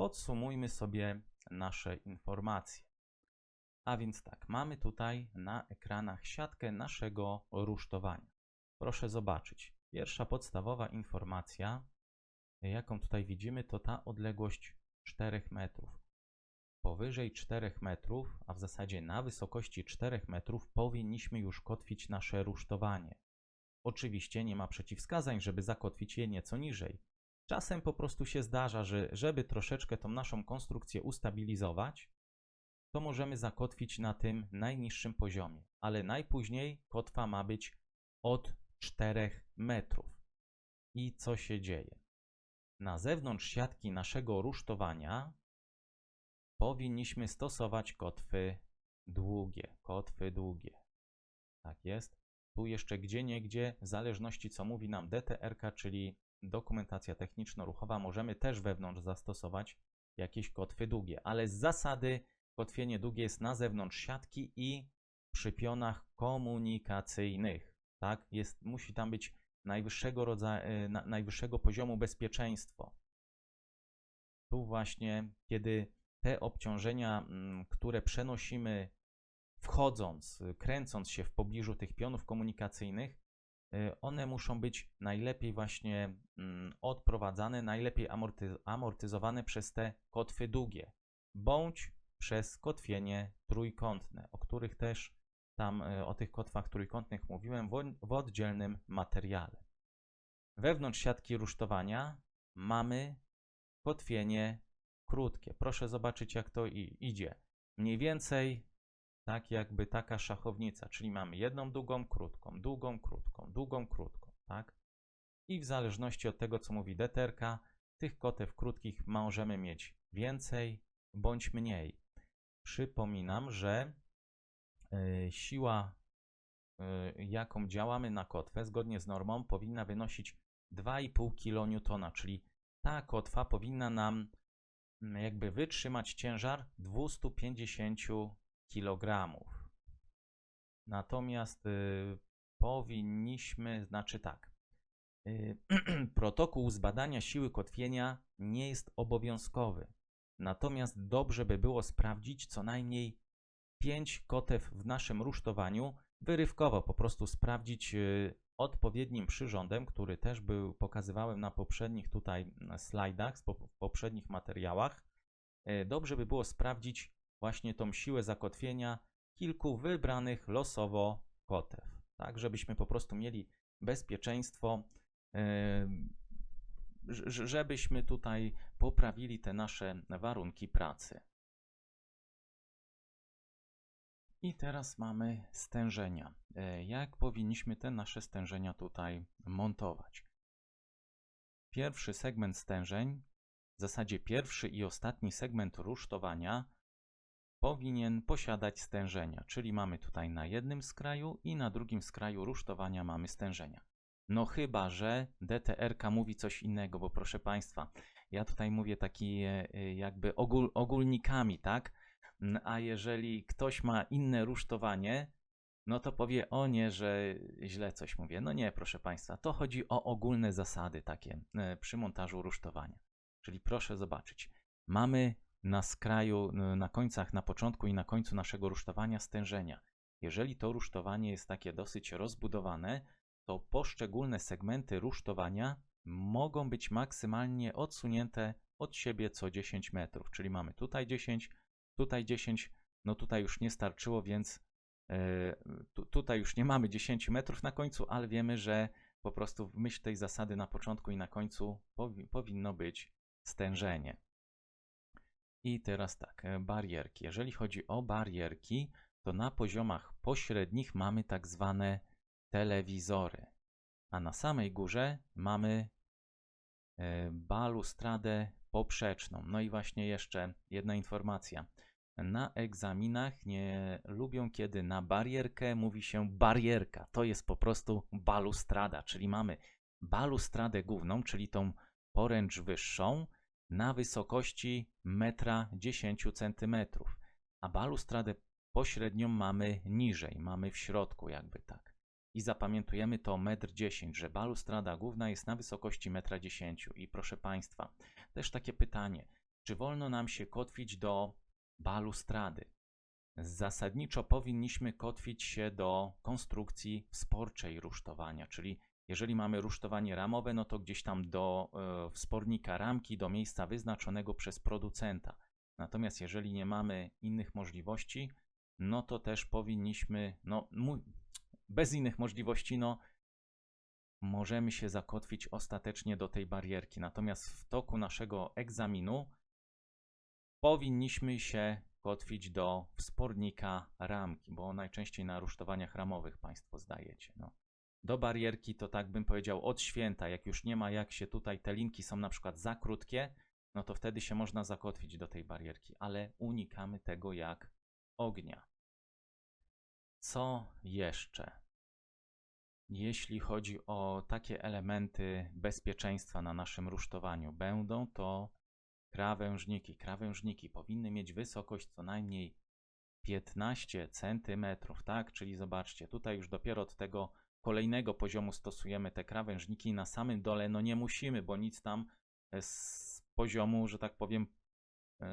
Podsumujmy sobie nasze informacje. A więc tak, mamy tutaj na ekranach siatkę naszego rusztowania. Proszę zobaczyć. Pierwsza podstawowa informacja, jaką tutaj widzimy, to ta odległość 4 metrów. Powyżej 4 metrów, a w zasadzie na wysokości 4 metrów powinniśmy już kotwić nasze rusztowanie. Oczywiście nie ma przeciwwskazań, żeby zakotwić je nieco niżej. Czasem po prostu się zdarza, że żeby troszeczkę tą naszą konstrukcję ustabilizować, to możemy zakotwić na tym najniższym poziomie, ale najpóźniej kotwa ma być od 4 metrów. I co się dzieje? Na zewnątrz siatki naszego rusztowania powinniśmy stosować kotwy długie, kotwy długie. Tak jest. Tu jeszcze gdzie niegdzie, w zależności co mówi nam DTRK, czyli dokumentacja techniczno-ruchowa, możemy też wewnątrz zastosować jakieś kotwy długie, ale z zasady kotwienie długie jest na zewnątrz siatki i przy pionach komunikacyjnych. Tak? Jest, musi tam być najwyższego, rodzaju, na, najwyższego poziomu bezpieczeństwo. Tu właśnie, kiedy te obciążenia, mm, które przenosimy wchodząc, kręcąc się w pobliżu tych pionów komunikacyjnych, y, one muszą być najlepiej właśnie mm, odprowadzane, najlepiej amortyzowane przez te kotwy długie, bądź przez kotwienie trójkątne, o których też tam, y, o tych kotwach trójkątnych mówiłem w oddzielnym materiale. Wewnątrz siatki rusztowania mamy kotwienie krótkie. Proszę zobaczyć, jak to idzie. Mniej więcej tak jakby taka szachownica, czyli mamy jedną długą, krótką, długą, krótką, długą, krótką, tak? I w zależności od tego, co mówi deterka, tych kotew krótkich możemy mieć więcej bądź mniej. Przypominam, że y, siła, y, jaką działamy na kotwę, zgodnie z normą, powinna wynosić 2,5 kN, czyli ta kotwa powinna nam jakby wytrzymać ciężar 250 kg. Natomiast y, powinniśmy, znaczy tak, y, protokół zbadania siły kotwienia nie jest obowiązkowy. Natomiast dobrze by było sprawdzić co najmniej 5 kotew w naszym rusztowaniu, wyrywkowo po prostu sprawdzić y, odpowiednim przyrządem, który też był pokazywałem na poprzednich tutaj slajdach, w poprzednich materiałach. Dobrze by było sprawdzić właśnie tą siłę zakotwienia kilku wybranych losowo kotew, tak, żebyśmy po prostu mieli bezpieczeństwo, żebyśmy tutaj poprawili te nasze warunki pracy. I teraz mamy stężenia. E, jak powinniśmy te nasze stężenia tutaj montować? Pierwszy segment stężeń, w zasadzie pierwszy i ostatni segment rusztowania powinien posiadać stężenia, czyli mamy tutaj na jednym skraju i na drugim skraju rusztowania mamy stężenia. No chyba, że DTRK mówi coś innego, bo proszę Państwa, ja tutaj mówię taki e, e, jakby ogól, ogólnikami, tak? A jeżeli ktoś ma inne rusztowanie, no to powie o nie, że źle coś mówię. No nie, proszę Państwa, to chodzi o ogólne zasady takie e, przy montażu rusztowania. Czyli proszę zobaczyć, mamy na skraju, na końcach, na początku i na końcu naszego rusztowania stężenia. Jeżeli to rusztowanie jest takie dosyć rozbudowane, to poszczególne segmenty rusztowania mogą być maksymalnie odsunięte od siebie co 10 metrów, czyli mamy tutaj 10, tutaj 10, no tutaj już nie starczyło, więc yy, tu, tutaj już nie mamy 10 metrów na końcu, ale wiemy, że po prostu w myśl tej zasady na początku i na końcu powi powinno być stężenie. I teraz tak, e, barierki. Jeżeli chodzi o barierki, to na poziomach pośrednich mamy tak zwane telewizory, a na samej górze mamy e, balustradę poprzeczną. No i właśnie jeszcze jedna informacja. Na egzaminach nie lubią, kiedy na barierkę mówi się barierka. To jest po prostu balustrada, czyli mamy balustradę główną, czyli tą poręcz wyższą, na wysokości 1,10 cm, a balustradę pośrednią mamy niżej, mamy w środku jakby tak. I zapamiętujemy to 1,10 m, że balustrada główna jest na wysokości 1,10 m. I proszę Państwa, też takie pytanie, czy wolno nam się kotwić do balustrady. Zasadniczo powinniśmy kotwić się do konstrukcji wsporczej rusztowania, czyli jeżeli mamy rusztowanie ramowe, no to gdzieś tam do e, wspornika ramki, do miejsca wyznaczonego przez producenta. Natomiast jeżeli nie mamy innych możliwości, no to też powinniśmy, no bez innych możliwości, no możemy się zakotwić ostatecznie do tej barierki. Natomiast w toku naszego egzaminu powinniśmy się kotwić do wspornika ramki, bo najczęściej na rusztowaniach ramowych Państwo zdajecie. No. Do barierki to tak bym powiedział od święta, jak już nie ma jak się tutaj, te linki są na przykład za krótkie, no to wtedy się można zakotwić do tej barierki, ale unikamy tego jak ognia. Co jeszcze? Jeśli chodzi o takie elementy bezpieczeństwa na naszym rusztowaniu, będą to krawężniki. Krawężniki powinny mieć wysokość co najmniej 15 cm, tak? Czyli zobaczcie, tutaj już dopiero od tego kolejnego poziomu stosujemy te krawężniki. Na samym dole no nie musimy, bo nic tam z poziomu, że tak powiem, yy,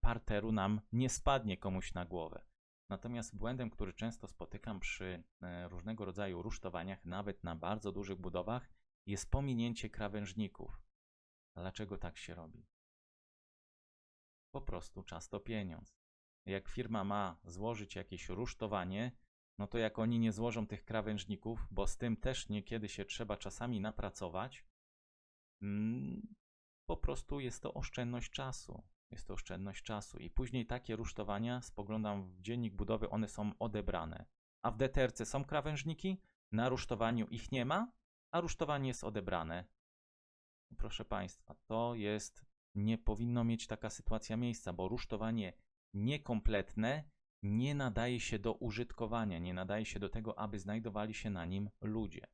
parteru nam nie spadnie komuś na głowę. Natomiast błędem, który często spotykam przy e, różnego rodzaju rusztowaniach, nawet na bardzo dużych budowach, jest pominięcie krawężników. Dlaczego tak się robi? Po prostu czas to pieniądz. Jak firma ma złożyć jakieś rusztowanie, no to jak oni nie złożą tych krawężników, bo z tym też niekiedy się trzeba czasami napracować, mm, po prostu jest to oszczędność czasu. Jest to oszczędność czasu. I później takie rusztowania, spoglądam w dziennik budowy, one są odebrane. A w DTRC są krawężniki, na rusztowaniu ich nie ma, a rusztowanie jest odebrane. Proszę Państwa, to jest, nie powinno mieć taka sytuacja miejsca, bo rusztowanie niekompletne nie nadaje się do użytkowania, nie nadaje się do tego, aby znajdowali się na nim ludzie.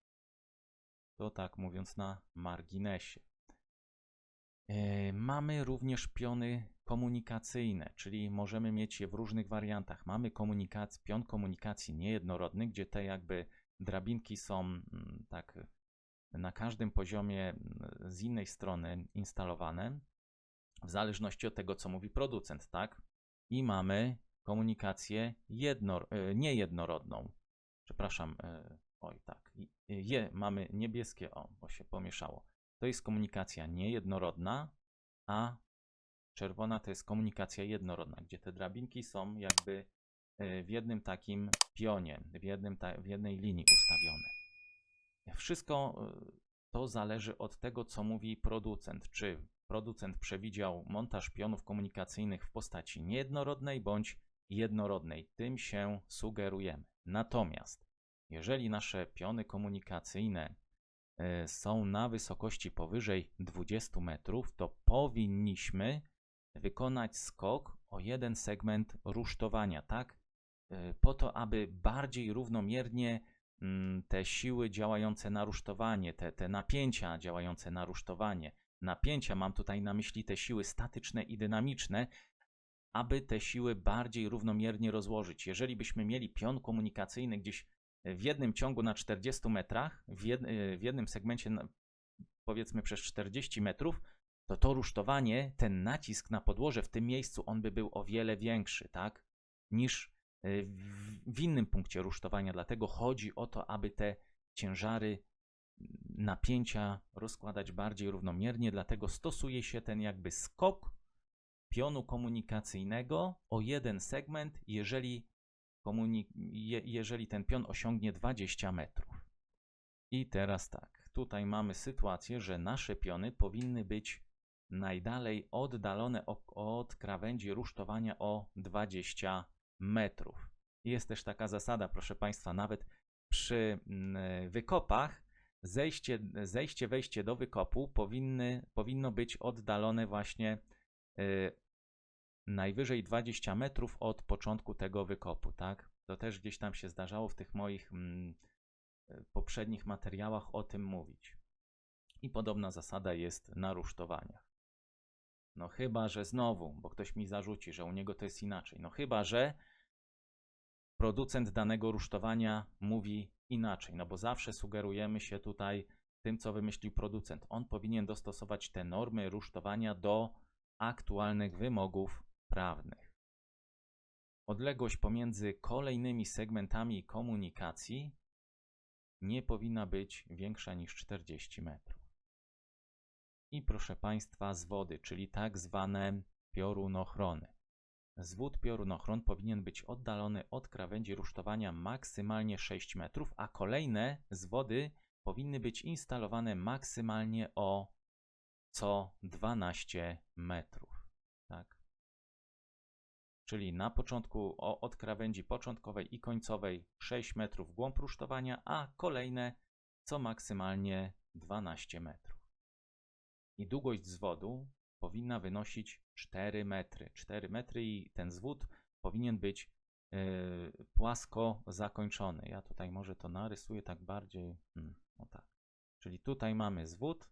To tak mówiąc na marginesie. E, Mamy również piony komunikacyjne, czyli możemy mieć je w różnych wariantach. Mamy komunikac- pion komunikacji niejednorodny, gdzie te jakby drabinki są mm, tak na każdym poziomie mm, z innej strony instalowane, w zależności od tego, co mówi producent, tak? I mamy komunikację jedno, e, niejednorodną. Przepraszam, e, oj tak. I- Je mamy niebieskie, o, bo się pomieszało. To jest komunikacja niejednorodna, a czerwona to jest komunikacja jednorodna, gdzie te drabinki są jakby e, w jednym takim pionie, w, jednym ta, w jednej linii ustawione. Wszystko e, to zależy od tego, co mówi producent. Czy producent przewidział montaż pionów komunikacyjnych w postaci niejednorodnej bądź jednorodnej. Tym się sugerujemy. Natomiast jeżeli nasze piony komunikacyjne e, są na wysokości powyżej 20 metrów, to powinniśmy wykonać skok o jeden segment rusztowania, tak? E, Po to, aby bardziej równomiernie mm, te siły działające na rusztowanie, te, te napięcia działające na rusztowanie, napięcia, mam tutaj na myśli te siły statyczne i dynamiczne, aby te siły bardziej równomiernie rozłożyć. Jeżeli byśmy mieli pion komunikacyjny gdzieś w jednym ciągu na 40 metrach, w, jed, y, w jednym segmencie na, powiedzmy przez 40 metrów, to to rusztowanie, ten nacisk na podłoże w tym miejscu, on by był o wiele większy, tak? Niż w, w innym punkcie rusztowania. Dlatego chodzi o to, aby te ciężary napięcia rozkładać bardziej równomiernie, dlatego stosuje się ten jakby skok pionu komunikacyjnego o jeden segment, jeżeli, komuni- je, jeżeli ten pion osiągnie 20 metrów. I teraz tak, tutaj mamy sytuację, że nasze piony powinny być najdalej oddalone od krawędzi rusztowania o 20 metrów. Jest też taka zasada, proszę Państwa, nawet przy wykopach zejście, zejście, wejście do wykopu powinny, powinno być oddalone właśnie najwyżej 20 metrów od początku tego wykopu, tak? To też gdzieś tam się zdarzało w tych moich mm, y, poprzednich materiałach o tym mówić. I podobna zasada jest na rusztowaniach. No chyba, że znowu, bo ktoś mi zarzuci, że u niego to jest inaczej. No chyba, że producent danego rusztowania mówi inaczej, no bo zawsze sugerujemy się tutaj tym, co wymyślił producent. On powinien dostosować te normy rusztowania do aktualnych wymogów prawnych. Odległość pomiędzy kolejnymi segmentami komunikacji nie powinna być większa niż 40 metrów. I proszę Państwa, z wody, czyli tak zwane piorunochrony. Zwód piorunochron powinien być oddalony od krawędzi rusztowania maksymalnie 6 metrów, a kolejne zwody powinny być instalowane maksymalnie o co 12 metrów. Tak? Czyli na początku od krawędzi początkowej i końcowej 6 metrów głąb rusztowania, a kolejne co maksymalnie 12 metrów. I długość zwodu powinna wynosić 4 metry. 4 metry i ten zwód powinien być yy, płasko zakończony. Ja tutaj może to narysuję tak bardziej, hmm, o tak. Czyli tutaj mamy zwód,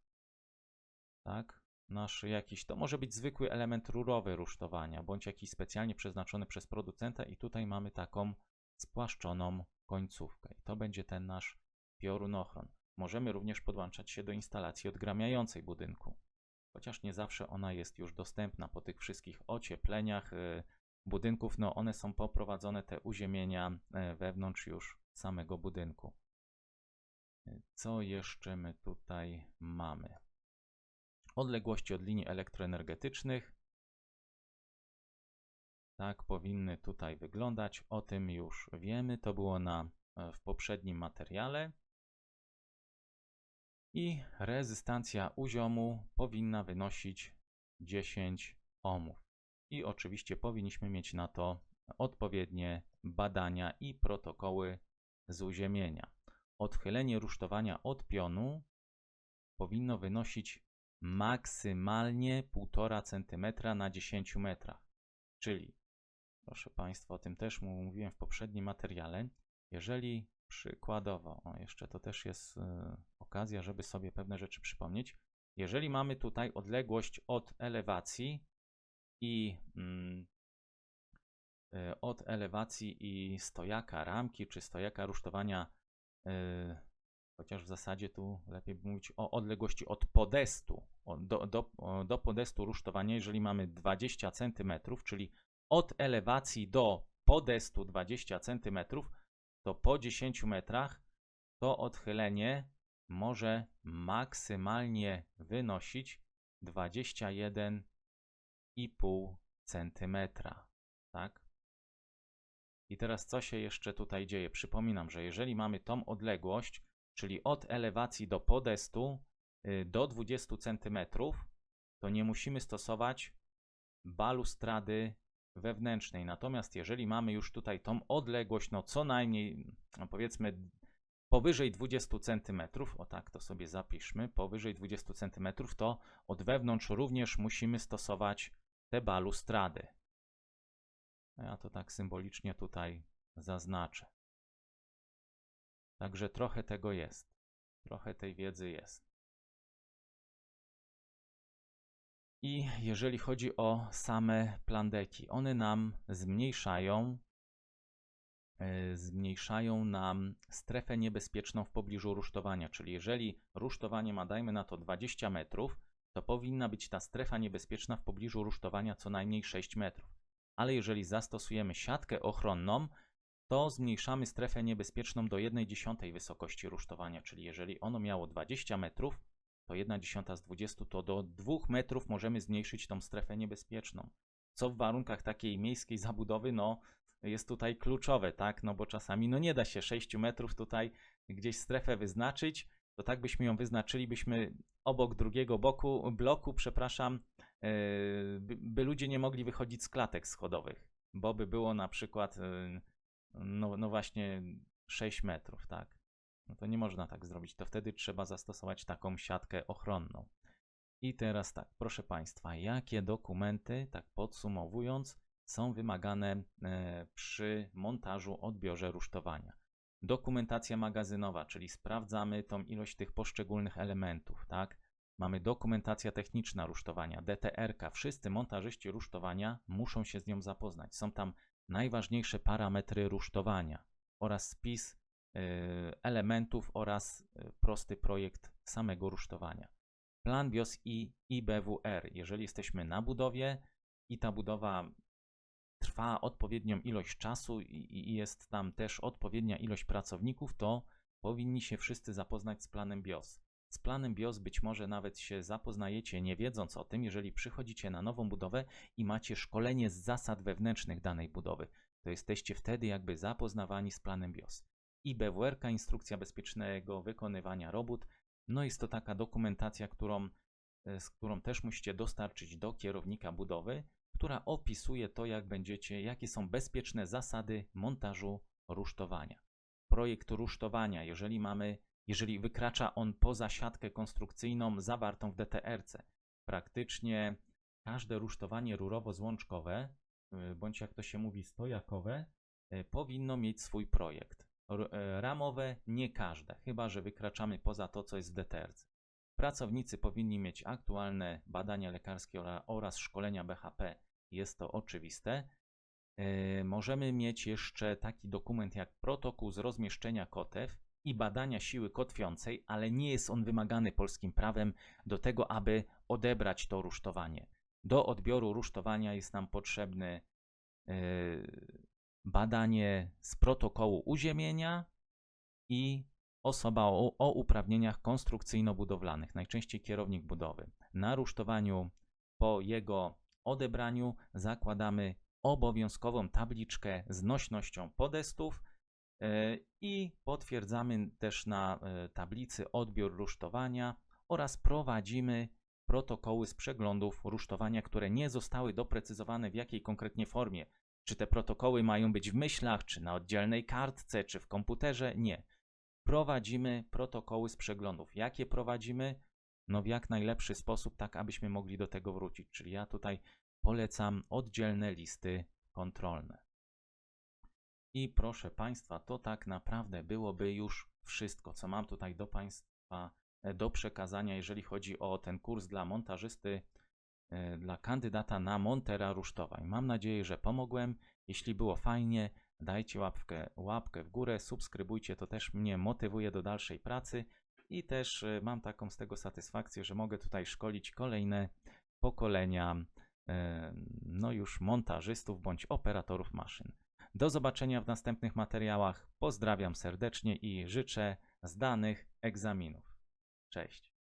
tak, nasz jakiś, to może być zwykły element rurowy rusztowania, bądź jakiś specjalnie przeznaczony przez producenta i tutaj mamy taką spłaszczoną końcówkę. I to będzie ten nasz piorunochron. Możemy również podłączać się do instalacji odgramiającej budynku chociaż nie zawsze ona jest już dostępna po tych wszystkich ociepleniach y, budynków. No one są poprowadzone, te uziemienia y, wewnątrz już samego budynku. Y, co jeszcze my tutaj mamy? Odległości od linii elektroenergetycznych. Tak powinny tutaj wyglądać. O tym już wiemy. To było na, w poprzednim materiale i rezystancja uziomu powinna wynosić 10 ohmów. I oczywiście powinniśmy mieć na to odpowiednie badania i protokoły z uziemienia. Odchylenie rusztowania od pionu powinno wynosić maksymalnie 1,5 cm na 10 metrach. Czyli, proszę Państwa, o tym też mówiłem w poprzednim materiale, jeżeli przykładowo, o jeszcze to też jest y, okazja, żeby sobie pewne rzeczy przypomnieć. Jeżeli mamy tutaj odległość od elewacji i mm, y, od elewacji i stojaka ramki, czy stojaka rusztowania, y, chociaż w zasadzie tu lepiej mówić o odległości od podestu, do, do, do podestu rusztowania, jeżeli mamy 20 cm, czyli od elewacji do podestu 20 cm, to po 10 metrach to odchylenie może maksymalnie wynosić 21,5 cm. Tak? I teraz co się jeszcze tutaj dzieje? Przypominam, że jeżeli mamy tą odległość, czyli od elewacji do podestu y, do 20 cm, to nie musimy stosować balustrady wewnętrznej. Natomiast jeżeli mamy już tutaj tą odległość, no co najmniej, no powiedzmy powyżej 20 cm, o tak to sobie zapiszmy, powyżej 20 cm, to od wewnątrz również musimy stosować te balustrady. Ja to tak symbolicznie tutaj zaznaczę. Także trochę tego jest. Trochę tej wiedzy jest. I jeżeli chodzi o same plandeki, one nam zmniejszają e, zmniejszają nam strefę niebezpieczną w pobliżu rusztowania, czyli jeżeli rusztowanie ma dajmy na to 20 metrów, to powinna być ta strefa niebezpieczna w pobliżu rusztowania co najmniej 6 metrów. Ale jeżeli zastosujemy siatkę ochronną, to zmniejszamy strefę niebezpieczną do 1,1 wysokości rusztowania, czyli jeżeli ono miało 20 metrów, to 1 dziesiąta z 20 to do 2 metrów możemy zmniejszyć tą strefę niebezpieczną. Co w warunkach takiej miejskiej zabudowy, no jest tutaj kluczowe, tak? No bo czasami no nie da się 6 metrów tutaj gdzieś strefę wyznaczyć, to tak byśmy ją wyznaczyli, byśmy obok drugiego boku, bloku, przepraszam, yy, by, ludzie nie mogli wychodzić z klatek schodowych, bo by było na przykład, yy, no, no właśnie 6 metrów, tak? No to nie można tak zrobić. To wtedy trzeba zastosować taką siatkę ochronną. I teraz tak, proszę Państwa, jakie dokumenty, tak podsumowując, są wymagane e, przy montażu odbiorze rusztowania? Dokumentacja magazynowa, czyli sprawdzamy tą ilość tych poszczególnych elementów, tak? Mamy dokumentacja techniczna rusztowania, DTR-ka. Wszyscy montażyści rusztowania muszą się z nią zapoznać. Są tam najważniejsze parametry rusztowania oraz spis Y, elementów oraz y, prosty projekt samego rusztowania. plan BIOS i IBWR. Jeżeli jesteśmy na budowie i ta budowa trwa odpowiednią ilość czasu i, i jest tam też odpowiednia ilość pracowników, to powinni się wszyscy zapoznać z planem BIOS. Z planem BIOS być może nawet się zapoznajecie nie wiedząc o tym, jeżeli przychodzicie na nową budowę i macie szkolenie z zasad wewnętrznych danej budowy. To jesteście wtedy jakby zapoznawani z planem BIOS. IBWR, instrukcja bezpiecznego wykonywania robót. No jest to taka dokumentacja, którą, e, z którą też musicie dostarczyć do kierownika budowy, która opisuje to, jak będziecie, jakie są bezpieczne zasady montażu rusztowania. Projekt rusztowania, jeżeli mamy, jeżeli wykracza on poza siatkę konstrukcyjną zawartą w DTRC, praktycznie każde rusztowanie rurowo-złączkowe, y, bądź jak to się mówi stojakowe, y, powinno mieć swój projekt. E, Ramowe nie każde, chyba że wykraczamy poza to, co jest w DTRC. Pracownicy powinni mieć aktualne badania lekarskie ora- oraz szkolenia BHP. Jest to oczywiste. Możemy mieć jeszcze taki dokument jak protokół z rozmieszczenia kotew i badania siły kotwiącej, ale nie jest on wymagany polskim prawem do tego, aby odebrać to rusztowanie. Do odbioru rusztowania jest nam potrzebny e, badanie z protokołu uziemienia i osoba o, o uprawnieniach konstrukcyjno-budowlanych, najczęściej kierownik budowy. Na rusztowaniu po jego odebraniu zakładamy obowiązkową tabliczkę z nośnością podestów i potwierdzamy też na e, tablicy odbiór rusztowania oraz prowadzimy protokoły z przeglądów rusztowania, które nie zostały doprecyzowane w jakiej konkretnie formie. Czy te protokoły mają być w myślach, czy na oddzielnej kartce, czy w komputerze? Nie. Prowadzimy protokoły z przeglądów. Jakie prowadzimy? No w jak najlepszy sposób, tak abyśmy mogli do tego wrócić. Czyli ja tutaj polecam oddzielne listy kontrolne. I proszę Państwa, to tak naprawdę byłoby już wszystko, co mam tutaj do Państwa e, do przekazania, jeżeli chodzi o ten kurs dla montażysty, e, dla kandydata na montera rusztowań. Mam nadzieję, że pomogłem. Jeśli było fajnie, dajcie łapkę, łapkę w górę, subskrybujcie, to też mnie motywuje do dalszej pracy i też e, mam taką z tego satysfakcję, że mogę tutaj szkolić kolejne pokolenia no już montażystów bądź operatorów maszyn. Do zobaczenia w następnych materiałach. Pozdrawiam serdecznie i życzę zdanych egzaminów. Cześć.